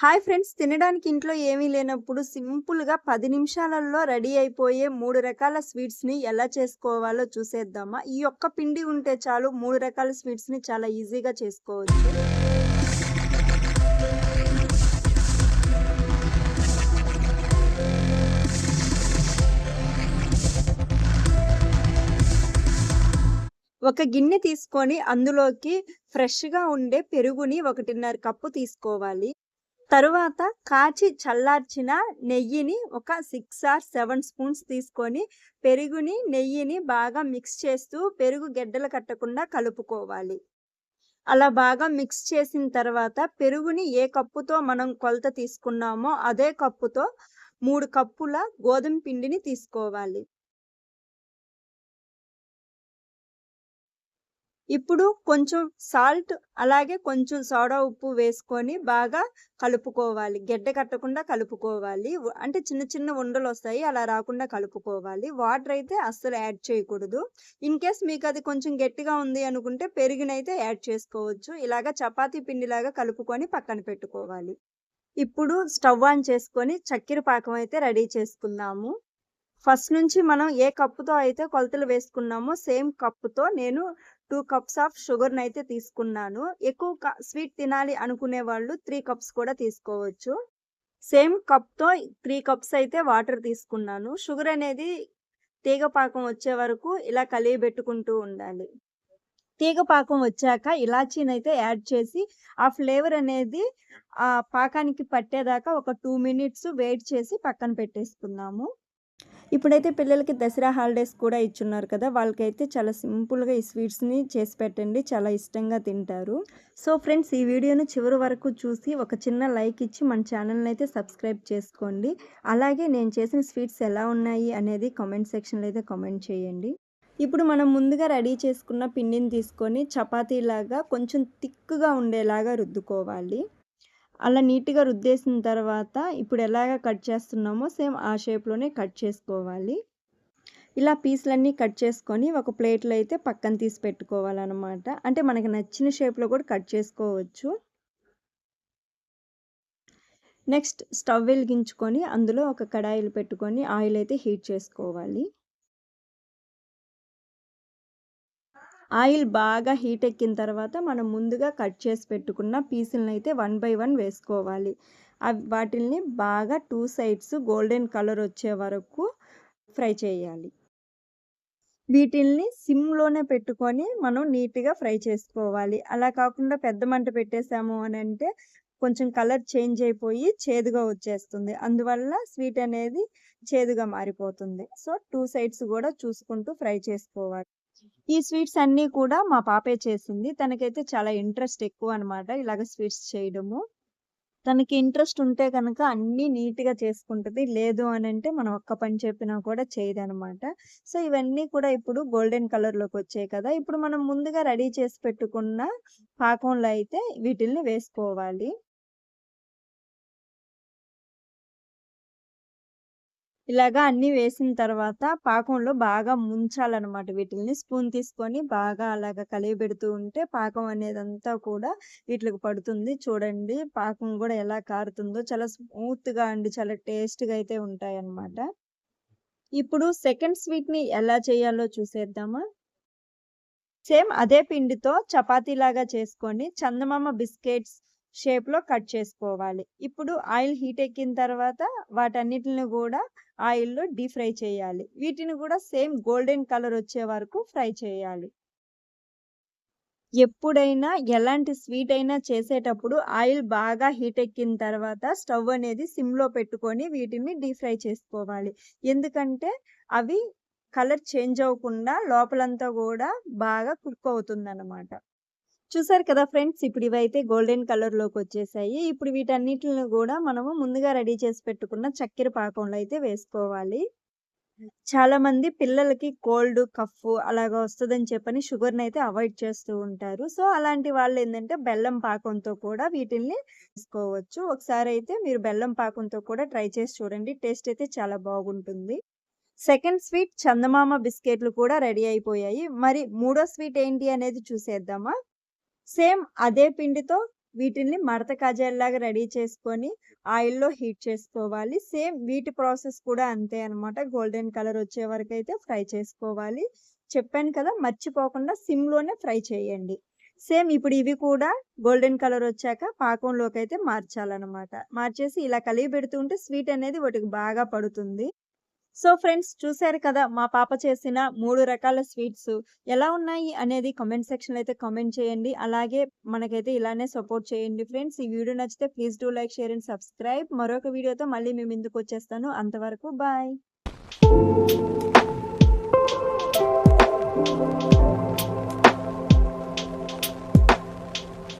Hi friends తినడానికి ఇంట్లో ఏమీ లేనప్పుడు సింపుల్‌గా పది నిమిషాలలో రెడీ అయిపోయే మూడు రకాల స్వీట్స్‌ని ఎలా చేసుకోవాలో చూసేద్దామా? ఈ ఒక్క పిండి ఉంటే చాలు మూడు రకాల స్వీట్స్‌ని చాలా ఈజీగా చేసుకోవచ్చు. ఒక గిన్నె తీసుకొని అందులోకి ఫ్రెష్‌గా ఉండే పెరుగుని 1.5 కప్పు తీసుకోవాలి. తరువాత కాచి చల్లార్చిన నెయ్యిని ఒక సిక్స్ ఆర్ సెవెన్ స్పూన్స్ తీసుకొని పెరుగుని, నెయ్యిని బాగా మిక్స్ చేస్తూ పెరుగు గెడ్డలు కట్టకుండా కలుపుకోవాలి. అలా బాగా మిక్స్ చేసిన తర్వాత పెరుగుని ఏ కప్పుతో మనం కొలత తీసుకున్నామో అదే కప్పుతో మూడు కప్పుల గోధుమ పిండిని తీసుకోవాలి. ఇప్పుడు కొంచెం సాల్ట్ అలాగే కొంచెం సోడా ఉప్పు వేసుకొని బాగా కలుపుకోవాలి. గెడ్డ కట్టకుండా కలుపుకోవాలి. అంటే చిన్న చిన్న ఉండలు వస్తాయి అలా రాకుండా కలుపుకోవాలి. వాటర్ అయితే అస్సలు యాడ్ చేయకూడదు. ఇన్ కేస్ మీకు అది కొంచెం గట్టిగా ఉంది అనుకుంటే పెరుగునైతే యాడ్ చేసుకోవచ్చు. ఇలాగ చపాతీ పిండిలాగా కలుపుకొని పక్కన పెట్టుకోవాలి. ఇప్పుడు స్టవ్ ఆన్ చేసుకొని చక్కెర పాకం అయితే రెడీ చేసుకుందాము. ఫస్ట్ నుంచి మనం ఏ కప్పుతో అయితే కొలతలు వేసుకున్నామో సేమ్ కప్పుతో నేను టూ కప్స్ ఆఫ్ షుగర్‌నైతే తీసుకున్నాను. ఎక్కువ స్వీట్ తినాలి అనుకునే వాళ్ళు త్రీ కప్స్ కూడా తీసుకోవచ్చు. సేమ్ కప్‌తో త్రీ కప్స్ అయితే వాటర్ తీసుకున్నాను. షుగర్ అనేది తీగ పాకం వచ్చే వరకు ఇలా కలియబెట్టుకుంటూ ఉండాలి. తీగ పాకం వచ్చాక అయితే యాడ్ చేసి ఆ ఫ్లేవర్ అనేది ఆ పాకానికి పట్టేదాకా ఒక టూ మినిట్స్ వెయిట్ చేసి పక్కన పెట్టేసుకున్నాము ఇప్పుడైతే పిల్లలకి దసరా హాలిడేస్ కూడా ఇచ్చున్నారు కదా! వాళ్ళకైతే చాలా సింపుల్‌గా ఈ స్వీట్స్‌ని చేసి పెట్టండి. చాలా ఇష్టంగా తింటారు. సో ఫ్రెండ్స్ ఈ వీడియోను చివరి వరకు చూసి ఒక చిన్న లైక్ ఇచ్చి మన ఛానల్‌ని అయితే సబ్స్క్రైబ్ చేసుకోండి. అలాగే నేను చేసిన స్వీట్స్ ఎలా ఉన్నాయి అనేది కామెంట్ సెక్షన్‌లో అయితే కామెంట్ చేయండి. ఇప్పుడు మనం ముందుగా రెడీ చేసుకున్న పిండిని తీసుకొని చపాతీలాగా కొంచెం థిక్‌గా ఉండేలాగా రుద్దుకోవాలి. అలా నీట్‌గా రుద్దేసిన తర్వాత ఇప్పుడు ఎలాగ కట్ చేస్తున్నామో సేమ్ ఆ షేప్‌లోనే కట్ చేసుకోవాలి. ఇలా పీసులన్నీ కట్ చేసుకొని ఒక ప్లేట్‌లో అయితే పక్కన తీసి పెట్టుకోవాలన్నమాట అంటే మనకి నచ్చిన షేప్‌లో కూడా కట్ చేసుకోవచ్చు. నెక్స్ట్ స్టవ్ వెలిగించుకొని అందులో ఒక కడాయిలు పెట్టుకొని ఆయిల్ అయితే హీట్ చేసుకోవాలి. ఆయిల్ బాగా హీట్ ఎక్కిన తర్వాత మనం ముందుగా కట్ చేసి పెట్టుకున్న పీసులనైతే వన్ బై వన్ వేసుకోవాలి. వాటిల్ని బాగా టూ సైడ్స్ గోల్డెన్ కలర్ వచ్చే వరకు ఫ్రై చేయాలి. వీటిల్ని సిమ్‌లోనే పెట్టుకొని మనం నీట్‌గా ఫ్రై చేసుకోవాలి. అలా కాకుండా పెద్ద మంట పెట్టేసాము అంటే కొంచెం కలర్ చేంజ్ అయిపోయి చేదుగా వచ్చేస్తుంది. అందువల్ల స్వీట్ అనేది చేదుగా మారిపోతుంది. సో టూ సైడ్స్ కూడా చూసుకుంటూ ఫ్రై చేసుకోవాలి. ఈ స్వీట్స్ అన్నీ కూడా మా పాపే చేసింది. తనకైతే చాలా ఇంట్రెస్ట్ ఎక్కువ అనమాట ఇలాగ స్వీట్స్ చేయడము. తనకి ఇంట్రెస్ట్ ఉంటే కనుక అన్నీ నీట్‌గా చేసుకుంటది. లేదు అని అంటే మనం ఒక్క పని చెప్పినా కూడా చేయదనమాట. సో ఇవన్నీ కూడా ఇప్పుడు గోల్డెన్ కలర్‌లోకొచ్చాయి కదా! ఇప్పుడు మనం ముందుగా రెడీ చేసి పెట్టుకున్న పాకంలో అయితే వీటిల్ని వేసుకోవాలి. ఇలాగా అన్నీ వేసిన తర్వాత పాకంలో బాగా ముంచాలన్నమాట వీటిని స్పూన్ తీసుకొని బాగా అలాగ కలియబెడుతూ ఉంటే పాకం అనేదంతా కూడా వీటికి పడుతుంది. చూడండి పాకం కూడా ఎలా కారుతుందో చాలా స్మూత్‌గా అండి చాలా టేస్ట్‌గా అయితే ఉంటాయన్నమాట. ఇప్పుడు సెకండ్ స్వీట్‌ని ఎలా చేయాలో చూసేద్దామా? సేమ్ అదే పిండితో చపాతీలాగా చేసుకొని చందమామ బిస్కెట్స్ షేప్‌లో కట్ చేసుకోవాలి. ఇప్పుడు ఆయిల్ హీట్ ఎక్కిన తర్వాత వాటన్నిటిని కూడా ఆయిల్‌లో డీ ఫ్రై చేయాలి. వీటిని కూడా సేమ్ గోల్డెన్ కలర్ వచ్చే వరకు ఫ్రై చేయాలి. ఎప్పుడైనా ఎలాంటి స్వీట్ అయినా చేసేటప్పుడు ఆయిల్ బాగా హీట్ ఎక్కిన తర్వాత స్టవ్ అనేది సిమ్‌లో పెట్టుకొని వీటిని డీప్ ఫ్రై చేసుకోవాలి. ఎందుకంటే అవి కలర్ చేంజ్ అవ్వకుండా లోపలంతా కూడా బాగా కుక్ అవుతుందన్నమాట చూసారు కదా ఫ్రెండ్స్ ఇప్పుడు ఇవైతే గోల్డెన్ కలర్లోకి వచ్చేసాయి ఇప్పుడు వీటన్నిటిని కూడా మనము ముందుగా రెడీ చేసి పెట్టుకున్న చక్కెర పాకంలో అయితే వేసుకోవాలి. చాలామంది పిల్లలకి కోల్డ్, కఫ్ అలాగా వస్తుందని చెప్పని షుగర్ని అయితే అవాయిడ్ చేస్తూ ఉంటారు. సో అలాంటి వాళ్ళు ఏంటంటే బెల్లం పాకంతో కూడా వీటిల్ని వేసుకోవచ్చు ఒకసారి అయితే మీరు బెల్లం పాకంతో కూడా ట్రై చేసి చూడండి. టేస్ట్ అయితే చాలా బాగుంటుంది. సెకండ్ స్వీట్ చందమామ బిస్కెట్‌లు కూడా రెడీ అయిపోయాయి. మరి మూడో స్వీట్ ఏంటి అనేది చూసేద్దామా? సేమ్ అదే పిండితో వీటిని మడత కాజాల్లాగా రెడీ చేసుకొని ఆయిల్‌లో హీట్ చేసుకోవాలి. సేమ్ వీటి ప్రాసెస్ కూడా అంతే అనమాట. గోల్డెన్ కలర్ వచ్చే వరకు అయితే ఫ్రై చేసుకోవాలి. చెప్పాను కదా! మర్చిపోకుండా సిమ్‌లోనే ఫ్రై చేయండి. సేమ్ ఇప్పుడు ఇవి కూడా గోల్డెన్ కలర్ వచ్చాక పాకంలోకైతే మార్చాలన్నమాట మార్చేసి ఇలా కలిగి ఉంటే స్వీట్ అనేది వాటికి బాగా పడుతుంది. సో, ఫ్రెండ్స్ చూసారు కదా! మా పాప చేసిన మూడు రకాల స్వీట్స్ ఎలా ఉన్నాయి అనేది కామెంట్ సెక్షన్‌లో అయితే కామెంట్ చేయండి. అలాగే మనకైతే ఇలానే సపోర్ట్ చేయండి ఫ్రెండ్స్. ఈ వీడియో నచ్చితే please do like, share and subscribe. మరొక వీడియోతో మళ్ళీ మేము ఇందుకు వచ్చేస్తాను అంతవరకు బాయ్.